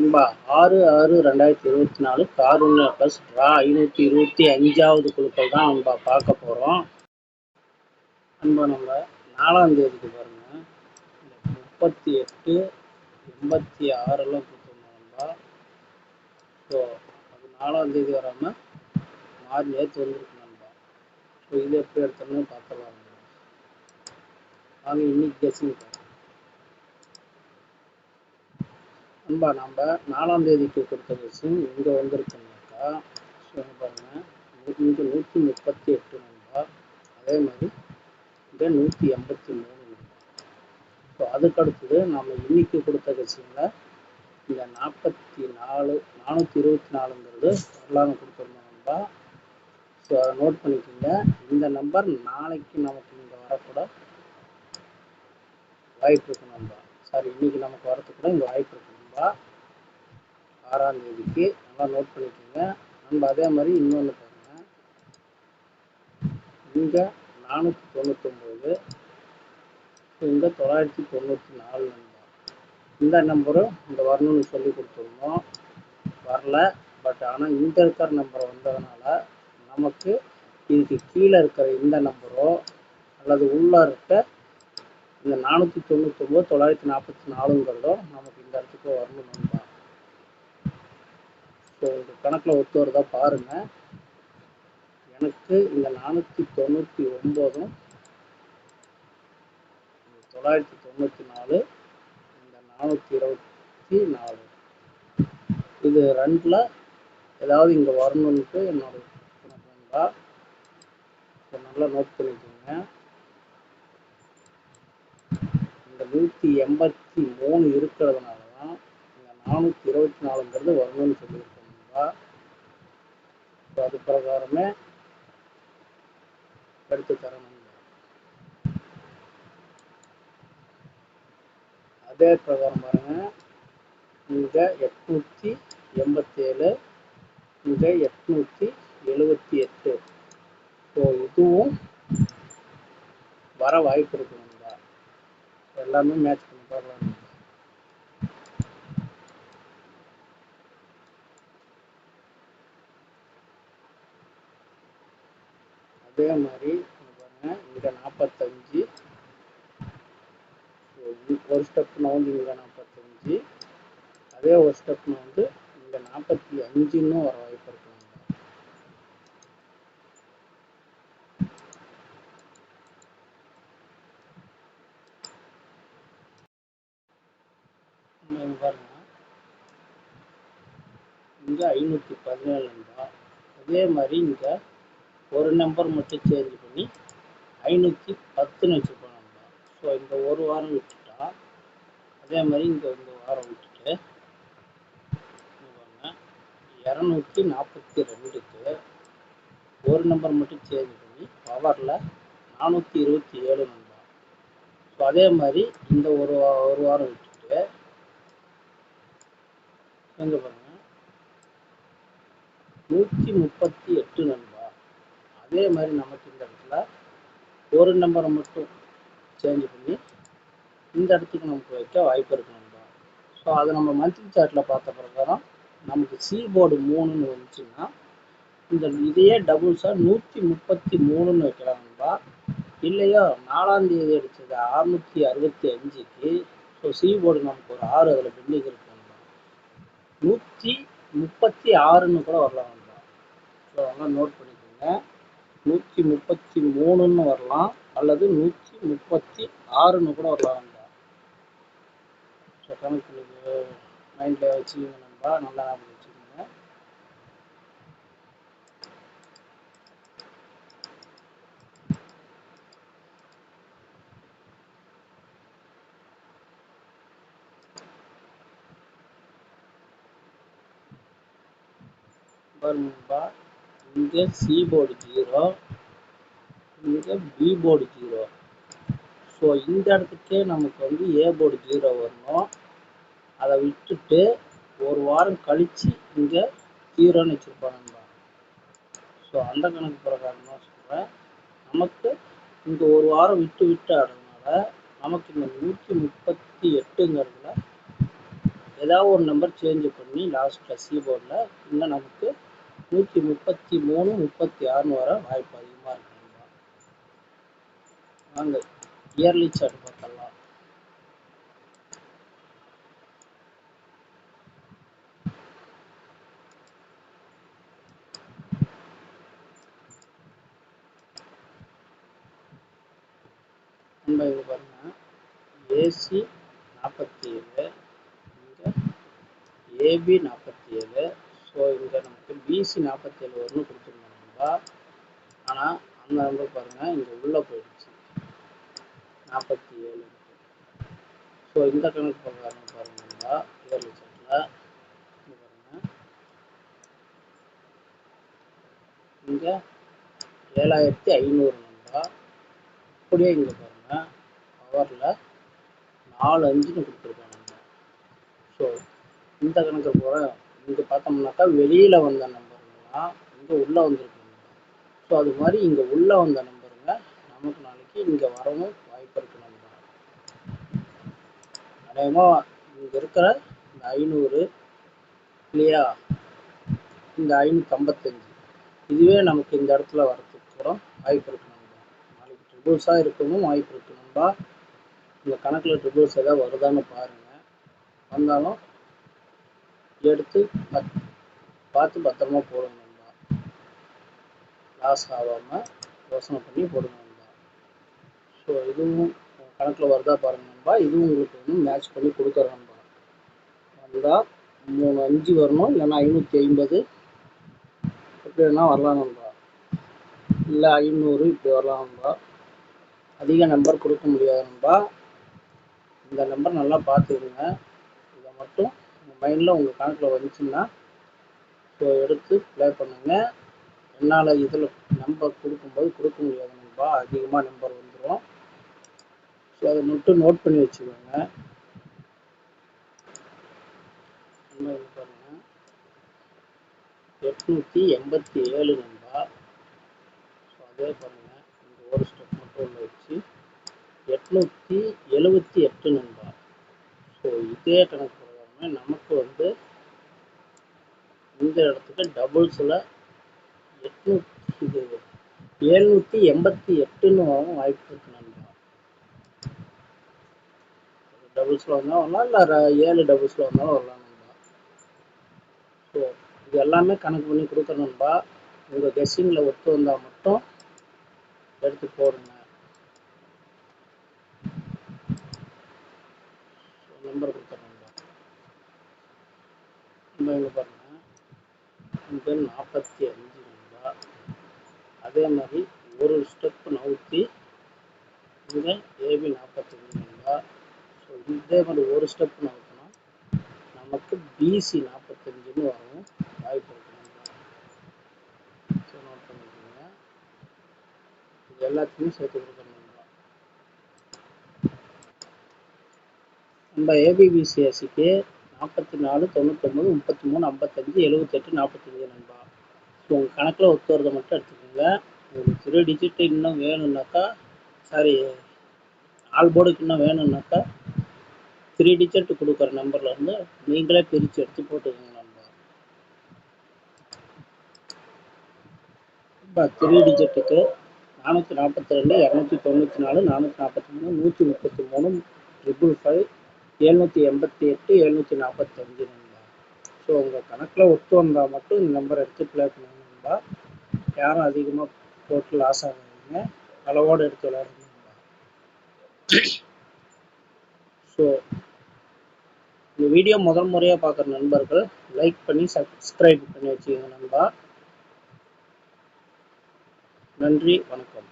நண்பா ஆறு ஆறு ரெண்டாயிரத்தி இருபத்தி நாலு காருண்யா ப்ளஸ் ட்ரா ஐநூற்றி இருபத்தி அஞ்சாவது குழுக்கள் தான் நண்பா பார்க்க போகிறோம் நண்பா நம்ம நாலாம் தேதிக்கு பாருங்க. முப்பத்தி எட்டு எண்பத்தி ஆறெல்லாம் கொடுத்துருந்தோம் நண்பா ஸோ அது நாலாம் தேதி வராமல் மார்ச் நேற்று வந்துருக்கு நண்பா ஸோ இது எப்படி எடுத்தோம்னு பார்த்துடலாம் வாங்க இன்னைக்கு கெஸிங் நண்பா நம்ம நாலாம் தேதிக்கு கொடுத்த விஷயம் இங்கே வந்திருக்குனாக்கா ஸோ பாருங்கள் இங்கே நூற்றி முப்பத்தி எட்டு நண்பா. அதே மாதிரி இங்கே நூற்றி எண்பத்தி மூணு நண்பா. ஸோ அதுக்கு அடுத்தது நம்ம இன்னைக்கு கொடுத்த விஷயங்கள இந்த நாற்பத்தி நாலு நானூற்றி இருபத்தி நாலுங்கிறது வரலாறு கொடுத்துருந்தோம் நண்பா. ஸோ அதை நோட் பண்ணிக்கோங்க. இந்த நம்பர் நாளைக்கு நமக்கு இங்கே வரக்கூட வாய்ப்பு இருக்கு நண்பா. சாரி இன்னைக்கு நமக்கு வரத்துக்கூட கூட இங்கே வாய்ப்பு இருக்கு நண்பா ஆறாம் தேதிக்கு நல்லா நோட் பண்ணிக்கோங்க. நண்பா அதே மாதிரி இன்னொன்று பாருங்க. இங்கே நானூற்றி தொண்ணூத்தொம்பது. இங்கே தொள்ளாயிரத்தி தொண்ணூற்றி நாலு நண்பா இந்த நம்பரும் இந்த வரணும்னு சொல்லி கொடுத்துருந்தோம் வரல. பட் ஆனால் இந்த இருக்கிற நம்பர் வந்ததுனால நமக்கு இதுக்கு கீழே இருக்கிற இந்த நம்பரோ அல்லது உள்ள இருக்க இந்த நானூற்றி தொண்ணூத்தொம்பது தொள்ளாயிரத்தி நாற்பத்தி நாலுங்கிறதோ நமக்கு இந்த இடத்துக்கு வரணும் நண்பா. ஸோ இந்த கணக்கில் ஒத்து வருதா பாருங்க. எனக்கு இந்த நானூற்றி தொண்ணூற்றி ஒம்போதும் தொள்ளாயிரத்தி தொண்ணூற்றி நாலு இந்த நானூற்றி இருபத்தி நாலு. இது ரெண்டில் ஏதாவது இங்கே வரணுன்ட்டு என்னோட நல்லா நோட் பண்ணிக்கோங்க. இந்த நூற்றி எண்பத்தி மூணு இருக்கிறதுனால தான் இந்த நானூற்றி இருபத்தி நாலுங்கிறது வரணும்னு சொல்லியிருக்கோம்ப்பா ஸோ அது பிரகாரமே எடுத்து தரணும். அதே பிரகாரம் பாருங்க. இங்கே எட்நூற்றி எண்பத்தேழு இங்கே எட்நூற்றி எழுபத்தி எட்டு. ஸோ இதுவும் வர வாய்ப்பு இருக்கு எல்லாமே மேட்ச் பண்ணி பார்க்கலாம். அதே மாதிரி இங்க பாருங்க நாற்பத்தஞ்சு ஒரு ஸ்டெப் வந்து இங்க நாற்பத்தஞ்சு அதே ஒரு ஸ்டெப் வந்து இங்க நாற்பத்தி அஞ்சுன்னு வர வாய்ப்பு இருக்கு. நண்பா. இங்கே ஐநூற்றி இங்க பதினேழு நண்பா அதே மாதிரி இங்கே ஒரு நம்பர் மட்டும் சேஞ்ச் பண்ணி ஐநூற்றி பத்துன்னு வச்சுருப்போம் நண்பா ஸோ இந்த ஒரு வாரம் விட்டுட்டா அதே மாதிரி இங்கே இந்த வாரம் விட்டுட்டு இரநூத்தி நாற்பத்தி ரெண்டுக்கு ஒரு நம்பர் மட்டும் சேஞ்ச் பண்ணி பவரில் நானூற்றி இருபத்தி ஏழு நம்பர் ஸோ அதே மாதிரி இந்த ஒரு ஒரு வாரம் விட்டுட்டு எங்க பாருங்க. நூற்றி முப்பத்தி எட்டு நண்பா. அதே மாதிரி நமக்கு இந்த இடத்துல ஒரு நம்பரை மட்டும் சேஞ்ச் பண்ணி இந்த இடத்துக்கு நமக்கு வைக்க வாய்ப்பு இருக்கு நண்பா. ஸோ அதை நம்ம மந்த்லி சார்ட்டில் பார்த்த பிரகாரம் நமக்கு சி போர்டு மூணுன்னு வந்துச்சுன்னா இந்த இதையே டபுள்ஸாக நூற்றி முப்பத்தி மூணுன்னு வைக்கலாம் நண்பா. இல்லையா நாலாம் தேதி அடித்தது அறுநூற்றி அறுபத்தி அஞ்சுக்கு. ஸோ சி போர்டு நமக்கு ஒரு ஆறு அதில் பெண்டிங் இருக்கு. நூற்றி முப்பத்தி ஆறுன்னு கூட வரலாம். ஸோ அதெல்லாம் நோட் பண்ணிக்கோங்க. நூற்றி முப்பத்தி மூணுன்னு வரலாம். அல்லது நூற்றி முப்பத்தி ஆறுன்னு கூட வரலாம். ஸோ கணக்கு மைண்டில் வச்சுக்கோங்க நண்பா நல்லா ஞாபகம் வச்சுக்கோங்க இங்கே சி போர்டு ஜீரோ இங்கே பி போர்டு ஜீரோ ஸோ இந்த இடத்துக்கே நமக்கு வந்து ஏ போர்டு ஜீரோ வரணும். அதை விட்டுட்டு ஒரு வாரம் கழிச்சு இங்கே ஜீரோன்னு வச்சுருப்பாங்க ஸோ அந்த கணக்கு பிரகாரம் தான் சொல்கிறேன் நமக்கு இந்த ஒரு வாரம் விட்டு விட்டு ஆடுறதுனால நமக்கு இந்த நூற்றி முப்பத்தி எட்டுங்கிறதுல ஏதாவது ஒரு நம்பர் சேஞ்ச் பண்ணி லாஸ்ட்டில் சி போர்டில் இன்னும் நமக்கு நூற்றி முப்பத்தி மூணு முப்பத்தி ஆறுன்னு வர வாய்ப்பு அதிகமாக இருக்குங்களா வாங்க இயர்லி சார்ட் பார்க்கலாம். நம்ம இது பாருங்க. ஏசி நாற்பத்தி ஏழு இங்கே ஏபி நாற்பத்தி ஏழு ஸோ இங்கே நமக்கு பிசி நாற்பத்தி ஏழு வரும்னு கொடுத்துருந்தாங்க ஆனால் அந்த நம்பர் பாருங்கள் இங்கே உள்ளே போயிடுச்சு. நாற்பத்தி ஏழு ஸோ இந்த கணக்கு பிரகாரம் பாருங்கன்னா இயர்லி சார்ட்டில் பாருங்க. இங்கே ஏழாயிரத்தி ஐநூறு நம்பா அப்படியே இங்கே பாருங்க. பவரில் நாலு அஞ்சுன்னு கொடுத்துருக்காங்க ஸோ இந்த கணக்கு போகிற இங்கே பார்த்தோம்னாக்கா வெளியில் வந்த நம்பருங்களாம் இங்கே உள்ளே வந்திருக்கு ஸோ அது மாதிரி இங்கே உள்ளே வந்த நம்பருங்க நமக்கு நாளைக்கு இங்கே வரவும் வாய்ப்பு இருக்கு நம்பர் அநேகமாக இங்கே இருக்கிற இந்த ஐநூறு இல்லையா இந்த ஐநூற்றி ஐம்பத்தஞ்சு. இதுவே நமக்கு இந்த இடத்துல வரத்துக்கு கூட வாய்ப்பு இருக்கு நண்பா. நாளைக்கு ட்ரிபிள்ஸாக இருக்கவும் வாய்ப்பு இருக்கு நண்பா. இந்த கணக்கில் ட்ரிபிள்ஸ் ஏதாவது வருதான்னு பாருங்கள் வந்தாலும் எடுத்து பத் பார்த்து பத்திரமா போடுங்க லாஸ் ஆகாமல் யோசனை பண்ணி போடுங்க நண்பா ஸோ இதுவும் கணக்கில் வருதா பாருங்க நண்பா இதுவும் உங்களுக்கு வந்து மேட்ச் பண்ணி கொடுக்குறேன் நண்பா வந்தால் மூணு அஞ்சு வரணும் இல்லைன்னா ஐநூற்றி ஐம்பது. எப்படி வேணால் வரலாம் நண்பா இல்லை ஐநூறு இப்படி வரலாம் நண்பா அதிக நம்பர் கொடுக்க முடியாது நண்பா இந்த நம்பர் நல்லா பார்த்துக்குங்க. இதை மட்டும் மைண்டில் உங்கள் கணக்கில் வந்துச்சுன்னா ஸோ எடுத்து ப்ளே பண்ணுங்க. என்னால் இதில் நம்பர் கொடுக்கும்போது கொடுக்க முடியாது நண்பா. அதிகமாக நம்பர் வந்துடும் ஸோ அதை மட்டும் நோட் பண்ணி வச்சுக்கோங்க. இது பாருங்க. எட்நூற்றி எண்பத்தி ஏழு நண்பா. ஸோ அதே பண்ணுங்கள் இந்த ஒரு ஸ்டெப் மட்டும் உள்ள வச்சு எட்நூற்றி எழுபத்தி எட்டு நண்பா. ஸோ இதே கணக்கு நமக்கு வந்து இந்த இடத்துக்கு டபுள்ஸில் எட்நூத்தி இது எழுநூற்றி எண்பத்தி எட்டுன்னு வாய்ப்பு இருக்கு நண்பா. டபுள்ஸில் வந்தால் வரலாம் இல்லை ஏழு டபுள்ஸில் வந்தாலும் வரலாம் நண்பா. ஸோ இது எல்லாமே கணக்கு பண்ணி கொடுக்குறேன் நண்பா. உங்கள் கெஸ்ஸிங்கில் ஒத்து வந்தால் மட்டும் எடுத்து போடுங்க நம்பர் கொடுத்துறேன் நண்பா நம்ம இங்கே நாற்பத்தி அஞ்சு நண்பா அதே மாதிரி ஒரு ஸ்டெப் நவுத்தி இங்கே ஏபி நாற்பத்தஞ்சு நண்பா ஸோ இதே மாதிரி ஒரு ஸ்டெப் நவுத்தினா நமக்கு பிசி நாற்பத்தஞ்சுன்னு வரும். வாய்ப்பு இருக்கு ஸோ நோட் பண்ணிக்கோங்க. இது எல்லாத்தையும் சேர்த்து கொடுக்கணும் நம்ம. ஏபிபிசிஎஸ்சிக்கு நாற்பத்தி நாலு தொண்ணூத்தொம்பது முப்பத்தி மூணு ஐம்பத்தஞ்சு எழுபத்தெட்டு நாற்பத்தஞ்சு நண்பா. ஸோ உங்கள் கணக்கில் ஒத்து வரதை மட்டும் எடுத்துக்கோங்க. உங்களுக்கு த்ரீ டிஜிட்டு இன்னும் வேணும்னாக்கா சாரி ஆல் போர்டுக்கு இன்னும் வேணும்னாக்கா த்ரீ டிஜிட் கொடுக்குற நம்பரில் இருந்து நீங்களே பிரித்து எடுத்து போட்டுக்கோங்க நண்பா. இப்போ த்ரீ டிஜிட்டுக்கு நானூற்றி நாற்பத்தி ரெண்டு இரநூத்தி தொண்ணூற்றி நாலு நானூற்றி நாற்பத்தி மூணு நூற்றி முப்பத்தி மூணு ட்ரிபிள் ஃபைவ் எழுநூற்றி எண்பத்தி எட்டு எழுநூற்றி நாற்பத்தஞ்சு நண்பா. ஸோ உங்கள் கணக்கில் ஒத்து வந்தால் மட்டும் இந்த நம்பர் எடுத்து ப்ளே பண்ணுங்க நண்பா. யாரும் அதிகமாக போட்டு லாஸ் ஆகாதீங்க. அளவோடு எடுத்து விளையாடுங்க நண்பா. ஸோ இந்த வீடியோ முதல் முறையாக பார்க்குற நண்பர்கள் லைக் பண்ணி சப்ஸ்கிரைப் பண்ணி வச்சுக்கோங்க நண்பா. நன்றி வணக்கம்.